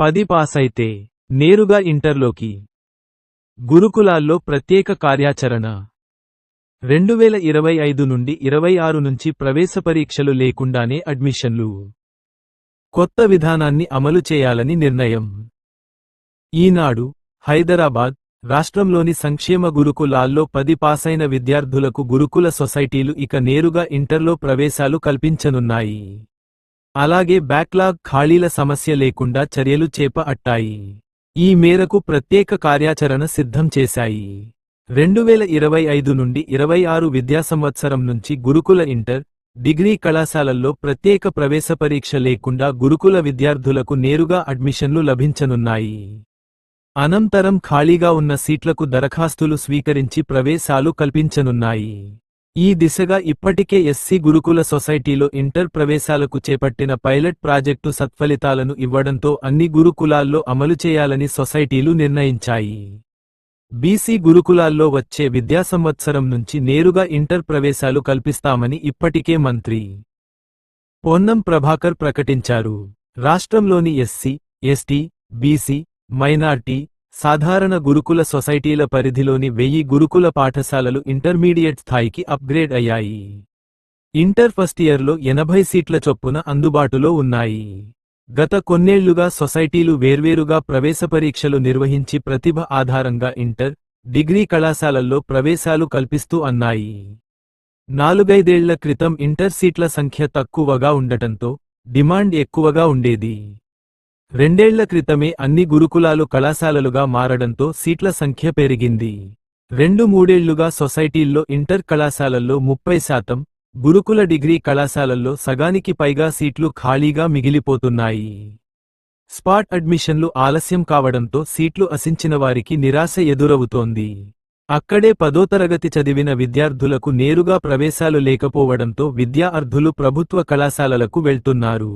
పది పాసైతే నేరుగా ఇంటర్లోకి. గురుకులాల్లో ప్రత్యేక కార్యాచరణ. రెండు వేల ఇరవై ఐదు నుండి ఇరవై ఆరు నుంచి ప్రవేశ పరీక్షలు లేకుండానే అడ్మిషన్లు. కొత్త విధానాన్ని అమలు చేయాలని నిర్ణయం. ఈనాడు హైదరాబాద్ రాష్ట్రంలోని సంక్షేమ గురుకులాల్లో పది పాసైన విద్యార్థులకు గురుకుల సొసైటీలు ఇక నేరుగా ఇంటర్లో ప్రవేశాలు కల్పించనున్నాయి. అలాగే బ్యాక్లాగ్ ఖాళీల సమస్య లేకుండా చర్యలు చేప అట్టాయి. ఈ మేరకు ప్రత్యేక కార్యాచరణ సిద్ధం చేశాయి. రెండు వేల ఇరవై ఐదు నుండి ఇరవై ఆరు విద్యా సంవత్సరం నుంచి గురుకుల ఇంటర్ డిగ్రీ కళాశాలల్లో ప్రత్యేక ప్రవేశ పరీక్ష లేకుండా గురుకుల విద్యార్థులకు నేరుగా అడ్మిషన్లు లభించనున్నాయి. అనంతరం ఖాళీగా ఉన్న సీట్లకు దరఖాస్తులు స్వీకరించి ప్రవేశాలు కల్పించనున్నాయి. ఈ దిశగా ఇప్పటికే ఎస్సీ గురుకుల సొసైటీలో ఇంటర్ ప్రవేశాలకు చేపట్టిన పైలట్ ప్రాజెక్టు సత్ఫలితాలను ఇవ్వడంతో అన్ని గురుకులాల్లో అమలు చేయాలని సొసైటీలు నిర్ణయించాయి. బీసీ గురుకులాల్లో వచ్చే విద్యా సంవత్సరం నుంచి నేరుగా ఇంటర్ ప్రవేశాలు కల్పిస్తామని ఇప్పటికే మంత్రి పొన్నం ప్రభాకర్ ప్రకటించారు. రాష్ట్రంలోని ఎస్సీ ఎస్టీ బీసీ మైనార్టీ సాధారణ గురుకుల సొసైటీల పరిధిలోని వెయ్యి గురుకుల పాఠశాలలు ఇంటర్మీడియట్ స్థాయికి అప్గ్రేడ్ అయ్యాయి. ఇంటర్ ఫస్ట్ ఇయర్లో ఎనభై సీట్ల చొప్పున అందుబాటులో ఉన్నాయి. గత కొన్నేళ్ళుగా సొసైటీలు వేర్వేరుగా ప్రవేశ పరీక్షలు నిర్వహించి ప్రతిభ ఆధారంగా ఇంటర్ డిగ్రీ కళాశాలల్లో ప్రవేశాలు కల్పిస్తూ అన్నాయి. నాలుగైదేళ్ళ క్రితం ఇంటర్ సీట్ల సంఖ్య తక్కువగా ఉండటంతో డిమాండ్ ఎక్కువగా ఉండేది. రెండేళ్ళ క్రితమే అన్ని గురుకులాలు కళాశాలలుగా మారడంతో సీట్ల సంఖ్య పెరిగింది. రెండు మూడేళ్ళుగా సొసైటీల్లో ఇంటర్ కళాశాలల్లో ముప్పై శాతం గురుకుల డిగ్రీ కళాశాలల్లో సగానికి పైగా సీట్లు ఖాళీగా మిగిలిపోతున్నాయి. స్పాట్ అడ్మిషన్లు ఆలస్యం కావడంతో సీట్లు అసించిన వారికి నిరాశ ఎదురవుతోంది. అక్కడే పదో తరగతి చదివిన విద్యార్థులకు నేరుగా ప్రవేశాలు లేకపోవడంతో విద్యార్ధులు ప్రభుత్వ కళాశాలలకు వెళ్తున్నారు.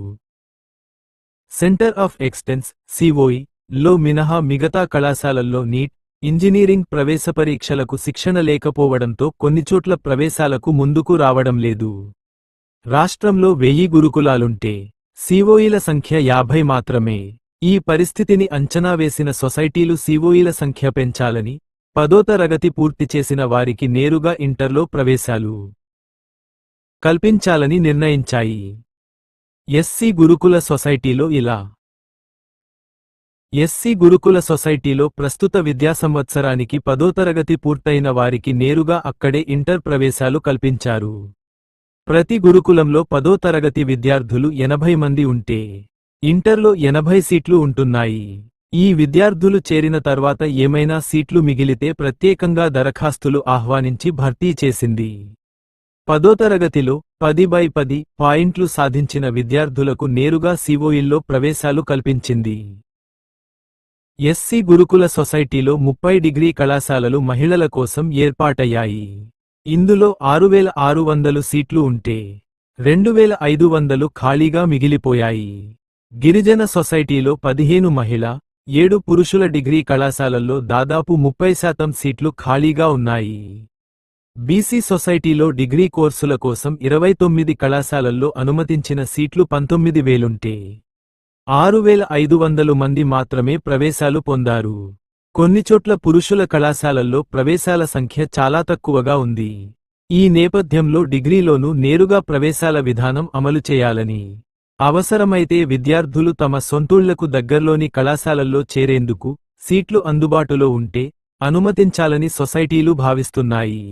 సెంటర్ ఆఫ్ ఎక్స్టెన్స్ సిఓఈ లో మినహా మిగతా కళాశాలల్లో నీట్ ఇంజనీరింగ్ ప్రవేశ పరీక్షలకు శిక్షణ లేకపోవడంతో కొన్ని చోట్ల ప్రవేశాలకు ముందుకు రావడం లేదు. రాష్ట్రంలో వెయ్యి గురుకులాలుంటే సిఓఈల సంఖ్య యాభై మాత్రమే. ఈ పరిస్థితిని అంచనా వేసిన సొసైటీలు సిఓఈల సంఖ్య పెంచాలని పదో తరగతి పూర్తి చేసిన వారికి నేరుగా ఇంటర్లో ప్రవేశాలు కల్పించాలని నిర్ణయించాయి. ఎస్సీ గురుకుల సొసైటీలో ఇలా. ఎస్సీ గురుకుల సొసైటీలో ప్రస్తుత విద్యా సంవత్సరానికి పదో తరగతి పూర్తయిన వారికి నేరుగా అక్కడే ఇంటర్ ప్రవేశాలు కల్పించారు. ప్రతి గురుకులంలో పదో తరగతి విద్యార్థులు ఎనభై మంది ఉంటే ఇంటర్లో ఎనభై సీట్లు ఉంటున్నాయి. ఈ విద్యార్థులు చేరిన తర్వాత ఏమైనా సీట్లు మిగిలితే ప్రత్యేకంగా దరఖాస్తులు ఆహ్వానించి భర్తీ చేసింది. పదో తరగతిలో పది బై పది పాయింట్లు సాధించిన విద్యార్థులకు నేరుగా సిఓఇల్లో ప్రవేశాలు కల్పించింది. ఎస్సీ గురుకుల సొసైటీలో ముప్పై డిగ్రీ కళాశాలలు మహిళల కోసం ఏర్పాటయ్యాయి. ఇందులో ఆరు వేల ఆరు వందలు సీట్లు ఉంటే రెండు వేల ఐదు వందలు ఖాళీగా మిగిలిపోయాయి. గిరిజన సొసైటీలో పదిహేను మహిళ ఏడు పురుషుల డిగ్రీ కళాశాలల్లో దాదాపు ముప్పై శాతం సీట్లు ఖాళీగా ఉన్నాయి. బీసీ సొసైటీలో డిగ్రీ కోర్సుల కోసం ఇరవై తొమ్మిది కళాశాలల్లో అనుమతించిన సీట్లు పంతొమ్మిది వేలుంటే ఆరు వేల ఐదు వందలు మంది మాత్రమే ప్రవేశాలు పొందారు. కొన్ని చోట్ల పురుషుల కళాశాలల్లో ప్రవేశాల సంఖ్య చాలా తక్కువగా ఉంది. ఈ నేపథ్యంలో డిగ్రీలోనూ నేరుగా ప్రవేశాల విధానం అమలు చేయాలని అవసరమైతే విద్యార్థులు తమ సొంతూళ్ళకు దగ్గర్లోని కళాశాలల్లో చేరేందుకు సీట్లు అందుబాటులో ఉంటే అనుమతించాలని సొసైటీలు భావిస్తున్నాయి.